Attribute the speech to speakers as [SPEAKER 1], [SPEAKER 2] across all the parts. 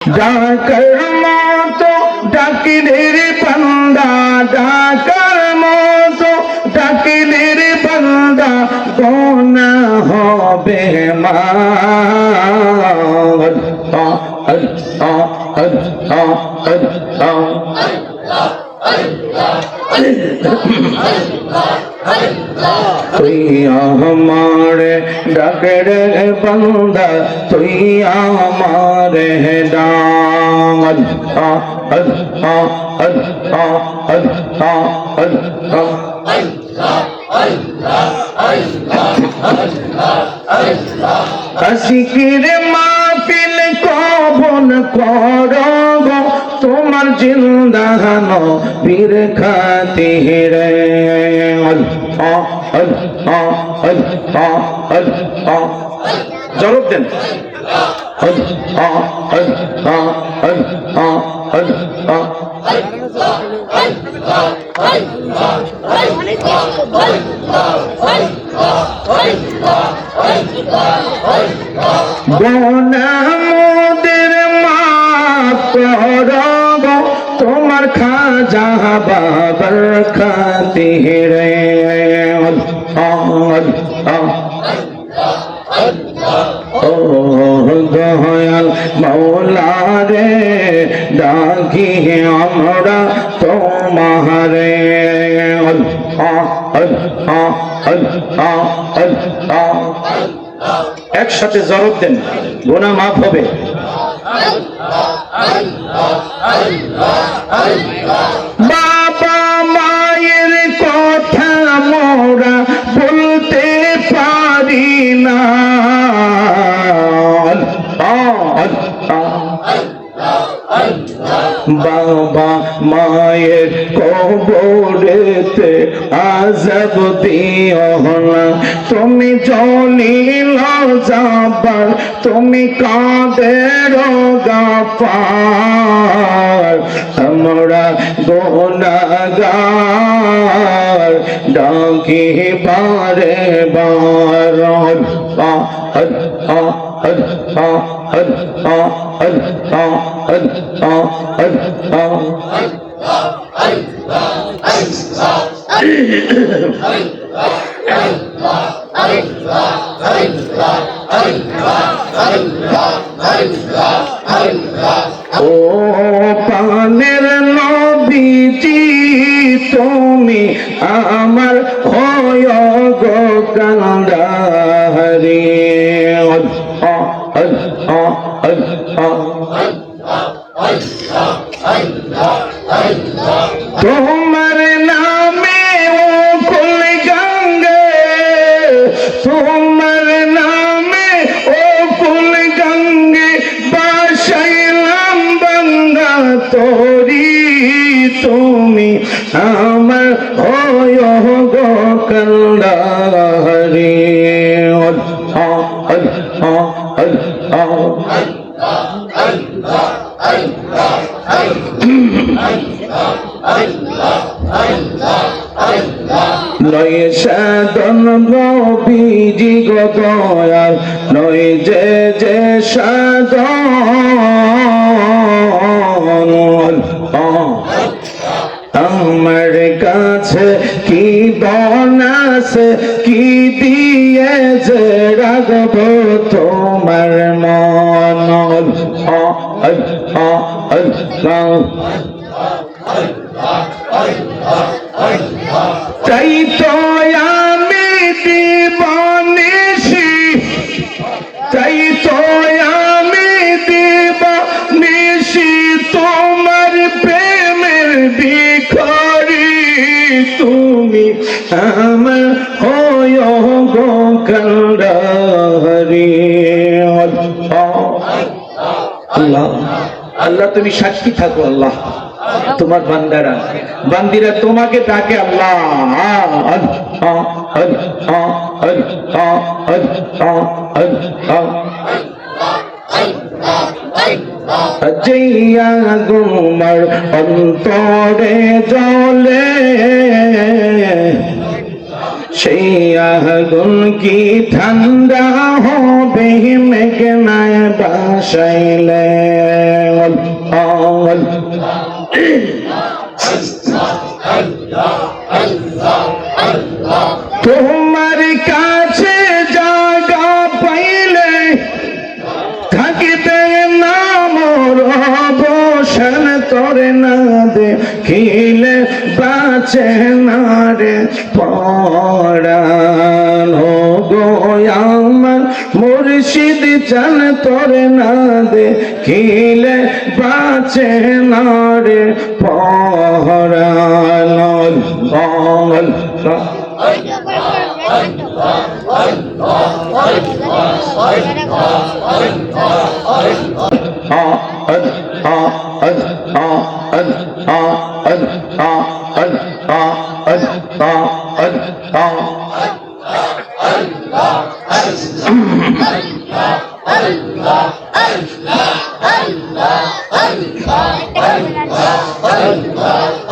[SPEAKER 1] ডাকার মতো ডাকি রে বান্দা ডাকার মতো ডাকি রে বান্দা গোনা হবে মা Allah তুই আমার ডাকের বন্ধা তুই আমার ডাম আশিকির মাহফিল কবন করব আমার জিন্দা নবীর খাতিরে। আল্লাহ আল্লাহ আল্লাহ আল্লাহ জরব দেন। আল্লাহ আল্লাহ আল্লাহ আল্লাহ গোনা মোদের মা তোরা খাজা বাবার খাতিরে ও দয়াল মৌলা রে ডাকি আমরা তোমারে একসাথে জরব দেন। গোনা মাফ হবে। বাবা মায়ের কথা মোরা বলতে পারি না। বাবা মায়ের কবরেতে আজব দিও না। তুমি জলিল যাবার তুমি কাদের গাফার আমরা গোনাগার ডাকি পারে বার হর হর হর হর হর হর হর ও পানের নবীজি তুমি আমার হয় গো কান্দাহারি আল্লাহ আল্লাহ আল্লাহ আল্লাহ আল্লাহ আল্লাহ নয় সাধন নবীজি গো দয়াল নয় যে যে সাধন আমার কাছে কি বনাস কি দিয়ে যে রাগব তোমার মন? তাই তো আমি দিবানিসি আমার হয় গো আল্লাহ আল্লাহ তুমি সাক্ষী থাকো, আল্লাহ। তোমার বান্দারা, বান্দিরা তোমাকে ডাকে আল্লাহ। জইয়া গুমার অন্তরে জলে সেই আগুন কি ঠান্ডা হবে মেঘনায় বাসাইলে মুর্শিদ চান তোরে না দেখিলে বাঁচে না রে পড়ানো আল্লাহ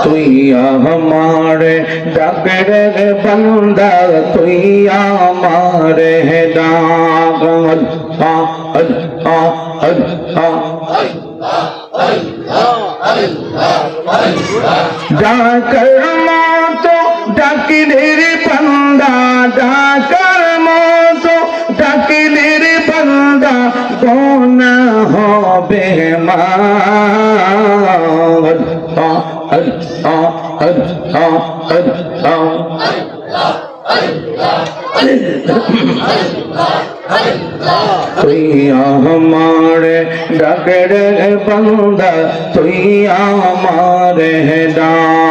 [SPEAKER 1] তুই আমার ডাকের বন্দা তুই আমার ডাক। ডাকর মতো ডাকিলের বন্দা ডাকর মতো ডাকিলের বন্দা গোনা হবে মা তুই আমার ডাকের বন্দা তুই আমার ডাঙ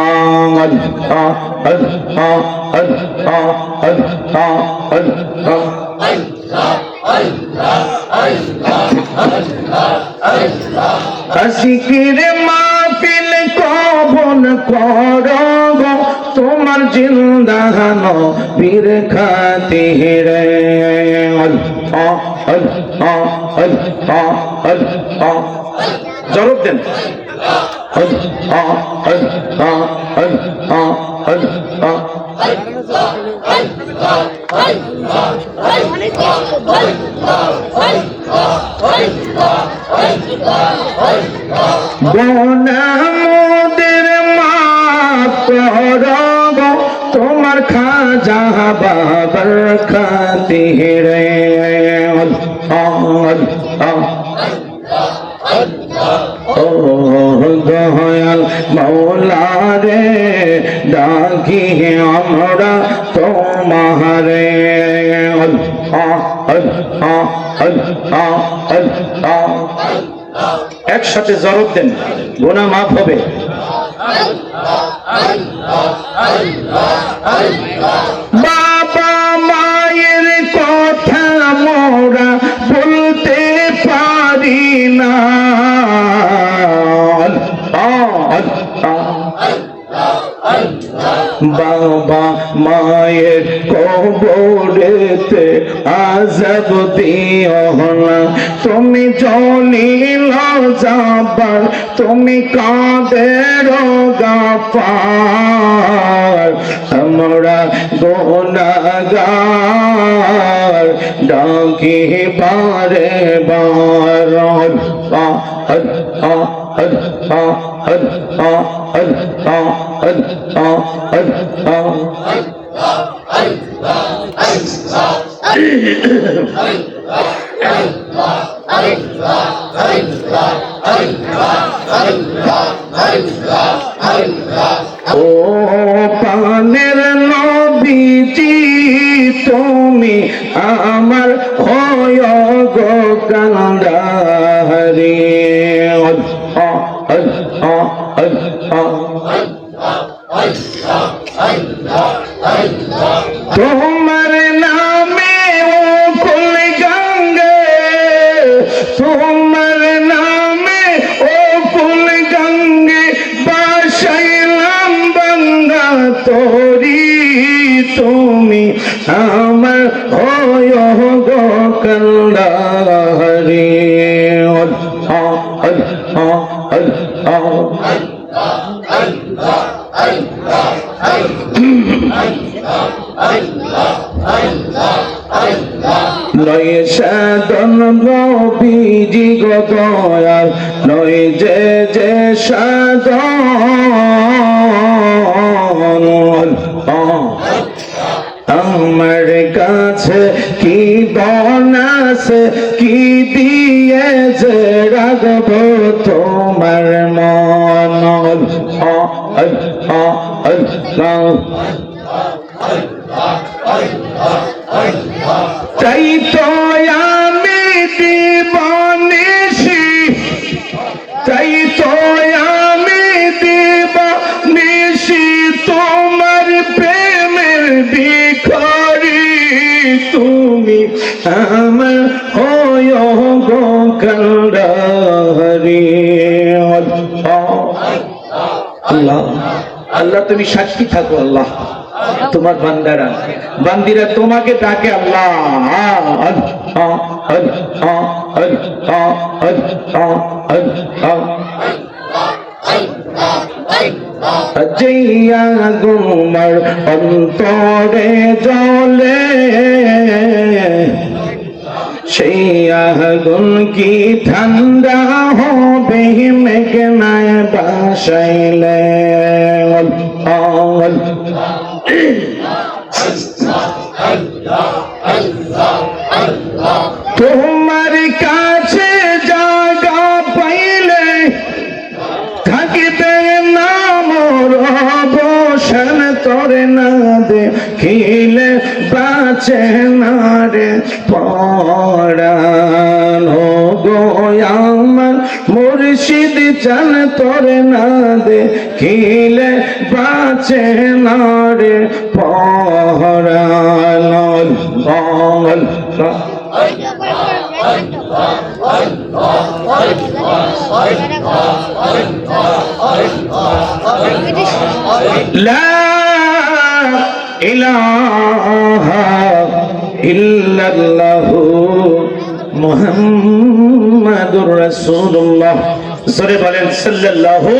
[SPEAKER 1] আশিকির মাহফিল কবন করব তোমার জিন্দান বীর খাতির। জবাব দেন। বনামদের মাপ করব তোমার খাজা বাবার খাতিরে। ও দয়াল মৌলা রে ডাকি আমরা তোমারে একসাথে জরব দেন গোনা মাফ হবে। বাবা বাবা মায়ের কবরেতে আজাব দিও না। তুমি জলিল যাবার, তুমি কাঁদের গাপার আমরা গোনাগার, ডাকি বারে বার। আ আ আ আ আ আ ও পানের নবীজি তুমি আমার হয় গো কান্দারি তুমি আমার হয় গো কন্দারি নয় সাধন নবীজি গো দয়াল নয় যে যে সাধন। আমার কাছে কি বনাস কি দিয়ে যে রাগব তোমার মন? তাই তো আমি দিবনে আল্লাহ আল্লাহ, তুমি সাক্ষী থাকো, আল্লাহ তোমার বান্দারা, বান্দিরা তোমাকে ডাকে, আল্লাহ। জইয়া গুমার অন্তরে জলে, সেই আগুন কি ঠান্ডা হবে মেঘনায় বাসাইলে তোমার কাছে জায়গা পাইলে থাকিতে নামর অবসান তোরে না দেখিলে বাঁচে না রে পড়ানো গো আমার মুর্শিদ চান তোরে না দেখিলে বাঁচে না রে পড়ানো বল لا إله إلا الله محمد رسول الله সরে বলেন সাল্লাল্লাহু